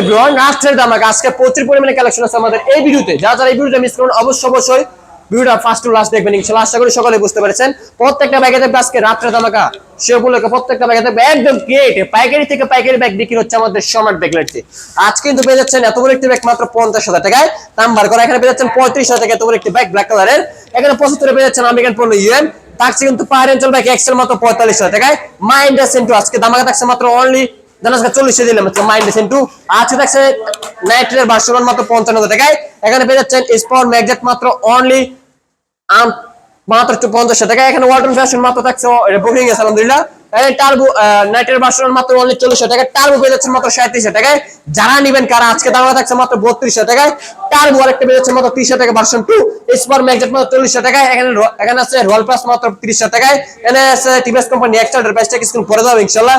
Everyone রাষ্ট্রের দামাক আজকে প্রচুর পরিমাণে কালেকশন আছে আমাদের এই ভিডিওতে। যারা যারা এই ভিডিওটা মিস করুন অবশ্যই অবশ্যই ভিডিওটা ফার্স্ট টু লাস্ট দেখবেন আশা করি সকলে বুঝতে পেরেছেন। প্রত্যেকটা ব্যাগে থাকবে আজকে দামাকা সে উপলক্ষে প্রত্যেকটা ব্যাগে থাকবে একদম ক্রিয়েট পাইকারি থেকে পাইকারি ব্যাগ বিক্রি হচ্ছে আমাদের ব্যাগলেটে আজ কিন্তু পেয়ে যাচ্ছেন এত বড় একটি ব্যাগ মাত্র পঞ্চাশ হাজার টাকায়। নাম্বার করা এখানে পেয়ে যাচ্ছেন পঁয়ত্রিশ হাজার টাকা এত বড় একটি ব্যাগ ব্ল্যাক কালারের এখানে পঁচাত্তরে পেয়ে যাচ্ছেন আমেরিকান পণ্য ইউএম থাকছে কিন্তু অঞ্চল ব্যাগ এক্সেল মাত্র পঁয়তাল্লিশ হাজার টাকায়। আজকে দামাকা থাকছে মাত্র অনলি আজকে পঞ্চাশ টাকা যারা নিবেন কারা, আজকে দাম থাকছে মাত্র বত্রিশ টাকায়। টার্বো আরেকটা পেয়ে মাত্র টাকা ভার্সন টু স্পার ম্যাগজেট মাত্র চল্লিশ টাকায়। এখানে এখানে আছে রয়্যাল প্লাস মাত্র তিরিশ টাকায়। এখানে আছে টিভিএস কোম্পানি এক্সেল প্রাইসটা কিছুক্ষণ পরে ইনশাল্লাহ।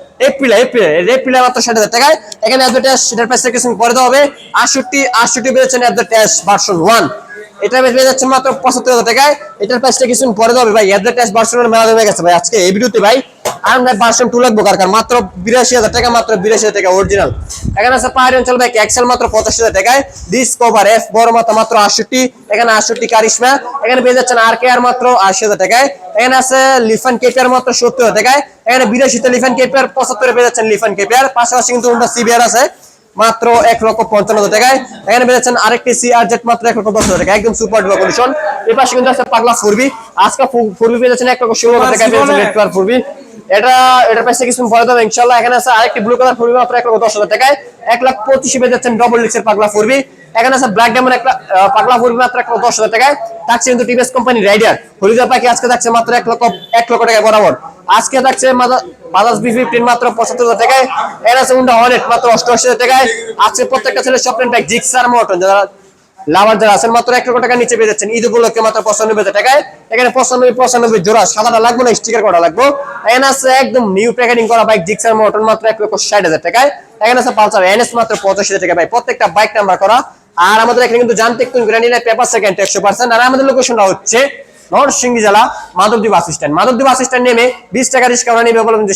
এপ্রিল এপ্রিল এপ্রিল মাত্র ষাট হাজার টাকায়, এখানে অ্যাডভার্টাইজ সেটার প্রাইস কিছু করে দেওয়া হবে। আটষট্টি আটষট্টি পেয়েছেন অ্যাডভার্টাইজ ভার্সন ওয়ান এটা পেয়ে যাচ্ছে মাত্র পঁচাত্তর হাজার টাকায়। এটার প্রাইসটা কিছু পরে দেবে ভাই অ্যাডভার্টাইজ ভার্সনের মেলা হয়ে গেছে ভাই, আজকে এই ভিডিওতে ভাই। আমরা ভার্সন টু লাগবো কার কার মাত্র বিরাশি হাজার টাকা, মাত্র বিরাশি হাজার টাকা অরিজিনাল এখানে আছে পাহাড়ি অঞ্চল ভাই এক্সেল মাত্র পঁচাশি হাজার টাকায়। ডিসকভার এফ বড় মাত্র মাত্র আটষট্টি, এখানে আটষট্টি কারিশমা। এখানে পেয়ে যাচ্ছেন আর কে আর মাত্র আশি হাজার টাকায়। এখানে আছে লিফান কেপিয়ার মাত্র সত্তর হাজার টাকায়। এখানে বিরাশিতে লিফান কেপিয়ার পঁচাত্তরে পেয়ে যাচ্ছেন লিফান কেপিয়ার পাশাপাশি কিন্তু উল্টা সিবিআর আছে, মাত্র এক লক্ষ পঞ্চান্ন হাজার টাকায়। এখানে পেয়েছেন আরেকটি সিআর জেট মাত্র এক লক্ষ দশ হাজার টাকা একদম সুপার ডুপার কন্ডিশন এই পাশে কিন্তু আছে পাগলা ফুরবি। আজকে ফুরবি পেয়ে যাচ্ছেন এক লক্ষ ষোলো হাজার টাকায় পেয়েছেন ফুরবি। এটা এটার প্রাইসে কিছু পরে দেবে ইনশাল্লাহ এখানে আছে আরেকটি ব্লু কালার ফুরবি মাত্র এক লক্ষ দশ হাজার টাকায়। এক লাখ পঁচিশে পেয়ে যাচ্ছেন ডবল ডিক্সের পাগলা ফুরবি। এখানে আছে ব্ল্যাক ডায়মন্ড এক লাখ আহ, পাগলা ফুরবি মাত্র এক লক্ষ দশ হাজার টাকায়। থাকছে কিন্তু টিভিএস কোম্পানি রাইডার হরিদা পাখি আজকে থাকছে মাত্র এক লক্ষ এক লক্ষ টাকা বরাবর। আজকে থাকছে বাজাজ বি ফিফটিন মাত্র পঁচাত্তর হাজার টাকায়। এর আছে উন্ডা হর্নেট মাত্র অষ্টআশি হাজার টাকায়। আজকে প্রত্যেকটা ছেলে স্বপ্নের ব্যাগ জিক্সার মটন যারা লাভার যারা আছেন, মাত্র এক লক্ষ টাকা নিচে পেয়ে যাচ্ছেন। ঈদ উপলক্ষে মাত্র পঁচানব্বই হাজার টাকায়। এখানে পঁচানব্বই পঁচানব্বই জোড়া সাদাটা লাগবে না স্টিকার করা লাগবে। এখানে আছে একদম নিউ প্যাকেটিং করা বাইক মটন মাত্র এক লক্ষ ষাট হাজার টাকায়। এখানে আছে পালসার এনএস মাত্র পঁচাশি হাজার টাকা ভাই, প্রত্যেকটা বাইক নাম্বার করা। আর আমাদের এখানে কিন্তু জানতে একটু গ্রানি পেপার সেকেন্ড একশো পার্সেন্ট আর আমাদের লোকেশনটা হচ্ছে জেলা Madhabdwip bus stand Madhabdwip bus stand নেমে বিশ টাকা রিক্সা ভাড়া বলবেন যে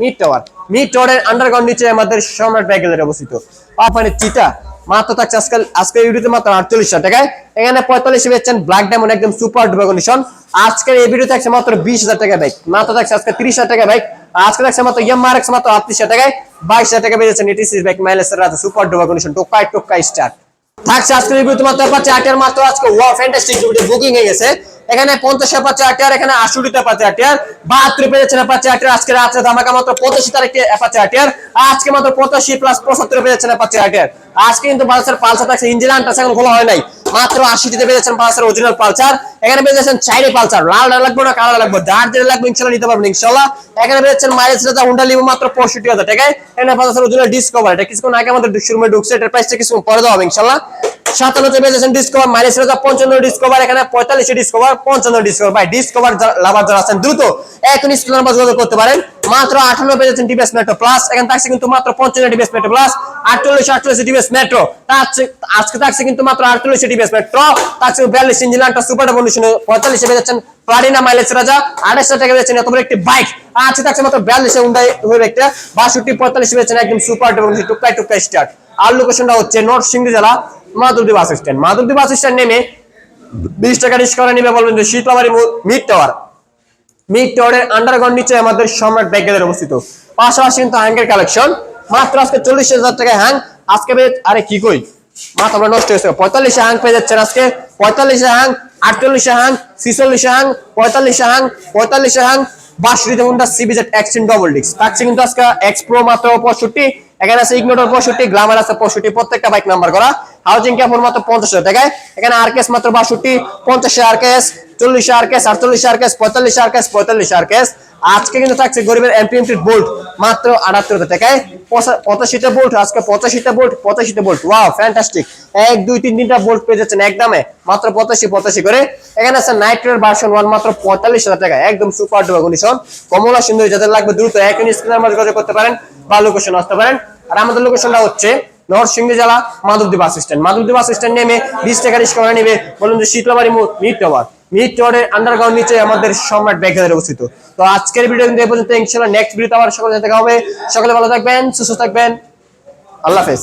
মিড টাওয়ার মিড টাওয়ারের আন্ডারগ্রাউন্ড নিচে আমাদের সম্রাট ব্যাগেলের অবস্থিত। পাপানি চিটা মাত্র থাকছে আজকাল আজকে ভিডিওতে মাত্র আটচল্লিশ টাকায় এখানে পঁয়তাল্লিশ পেয়েছেন ব্ল্যাক ডায়মন্ড একদম সুপার ডুপার কন্ডিশন আজকের এই ভিডিও থাকছে মাত্র বিশ হাজার টাকা বাইক মাত্র থাকছে আজকে তিরিশ হাজার টাকা বাইক আজকে থাকছে মাত্র ইয়ামার এক্স মাত্র আটত্রিশ হাজার টাকায় বাইশ হাজার টাকা পেয়েছেন এটিসি বাইক মাইলেসের রাতে সুপার ডুপার কন্ডিশন টোকাই টোকাই স্টার্ট থাকছে আজকে ভিডিও তোমার পাচ্ছে আটের মাত্র আজকে ওয়া ফ্যান্টাস্টিক বুকিং হয়ে গেছে। এখানে পঞ্চাশে পাচ্ছে আটিয়ার এখানে আশুটিতে পাচ্ছে আট আটিয়ার বাহাত্তর পেয়েছেন পাচ্ছে আটিয়ার আজকে রাত্রে ধামাকা মাত্র পঁচাশি তারিখে পাচ্ছে আটিয়ার আজকে মাত্র পঁচাশি প্লাস পঁচাত্তর পেয়েছেন পাচ্ছে আটিয়ার আজকে কিন্তু বাজার পালসার থাকছে ইঞ্জিন আনটা এখন খোলা হয় নাই। মাত্র আশিটিতে পেয়েছেন পালসার অরিজিনাল পালসার। এখানে পেয়েছেন চাইরে পালসার। লাল লাগবে না, কালো লাগবে? যার যেটা লাগবে, ইনশাল্লাহ নিতে পারবেন, ইনশাল্লাহ। এখানে পেয়েছেন মাইলেজ রেজা হুন্ডা লিবো মাত্র পঁয়ষট্টি হাজার টাকায়। এখানে পালসার অরিজিনাল ডিসকভার এটা কিছুক্ষণ আগে আমাদের শোরুমে ঢুকছে, এটার প্রাইসটা কিছু পরে দেওয়া হবে, ইনশাল্লাহ। সাতান্নতে পেয়েছেন ডিসকভার মাইলেজ রেজা পঞ্চান্ন টাকা পেয়েছেন একটি বাইক আজকে থাকছে মাত্র বিয়াল্লিশে উন্ডাই হয়ে একটা, বাষট্টি, পঁয়তাল্লিশ একদম সুপার ডেভলিউশন টুকাই স্টার্ট আর লোকেশনটা হচ্ছে নর্থ সিংড়ি জেলা। Madhabdi bus stand. Madhabdi bus stand নেমে বিশ টাকা করে নিবে বলবেন যে শীতলাবাড়ি মিড টাওয়ার মিড টাওয়ারের আন্ডারগ্রাউন্ড নিচে আমাদের সম্রাট ব্যাগেলের অবস্থিত। পাশাপাশি কিন্তু হ্যাঙ্গের কালেকশন মাত্র আজকে চল্লিশ হাজার টাকায় হ্যাং আজকে পেয়ে আরে কি কই? মাথা আমরা নষ্ট হয়েছে। পঁয়তাল্লিশে হ্যাং পেয়ে যাচ্ছেন আজকে। পঁয়তাল্লিশে হ্যাং আটচল্লিশে হ্যাং ছিচল্লিশে হ্যাং পঁয়তাল্লিশে হ্যাং পঁয়তাল্লিশে হ্যাং বাষট্টিতে কোনটা সিবিজেট এক্সটেন ডবল ডিক্স থাকছে কিন্তু আজকে এক্স প্রো মাত্র পঁয়ষট্টি। এখানে আছে ইগনোটর পঁয়ষট্টি গ্লামার আছে পঁয়ষট্টি, প্রত্যেকটা বাইক নাম্বার করা। হাউজিং ক্যাপন মাত্র পঞ্চাশ টাকায়? এখানে আরকেস মাত্র বাষট্টি, পঞ্চাশে আরকেস চল্লিশে আরকেস আটচল্লিশে আরকেস পঁয়তাল্লিশে আরকেস পঁয়তাল্লিশে আরকেস আজকে কিন্তু থাকছে গরিবের এমপিএমটি বোল্ট মাত্র আটাত্তর টাকায়। পঁচা- পঁচাশিটা বোল্ট আজকে পঁচাশিটা বোল্ট পঁচাশিটা বোল্ট ওয়াও ফ্যান্টাস্টিক এক, দুই, তিন, তিনটা বোল্ট পেয়ে যাচ্ছেন একদমে, মাত্র পঁচাশি পঁচাশি করে। এখানে আছে নাইট্রের ভার্সন ওয়ান মাত্র পঁয়তাল্লিশ হাজার টাকা একদম সুপার ডুপার কন্ডিশন কমলা সুন্দরী যাদের লাগবে, দ্রুত এক স্ক্রিনের মাঝে করতে পারেন বা লোকেশন আসতে পারেন। আর আমাদের লোকেশনটা হচ্ছে নরসিংদী জেলা Madhabdi bus stand Madhabdi bus stand নেমে বিশ টাকা রিক্সা নেবে বলুন যে শীতলাবাড়ি মিট টাওয়ার মিট টাওয়ারের আন্ডারগ্রাউন্ড নিচে আমাদের সম্রাট ব্যাগের অবস্থিত। তো আজকের ভিডিও কিন্তু পর্যন্ত। ইনশাআল্লাহ নেক্সট ভিডিওতে আবার সকলে দেখা হবে। সকলে ভালো থাকবেন, সুস্থ থাকবেন। আল্লাহ হাফেজ।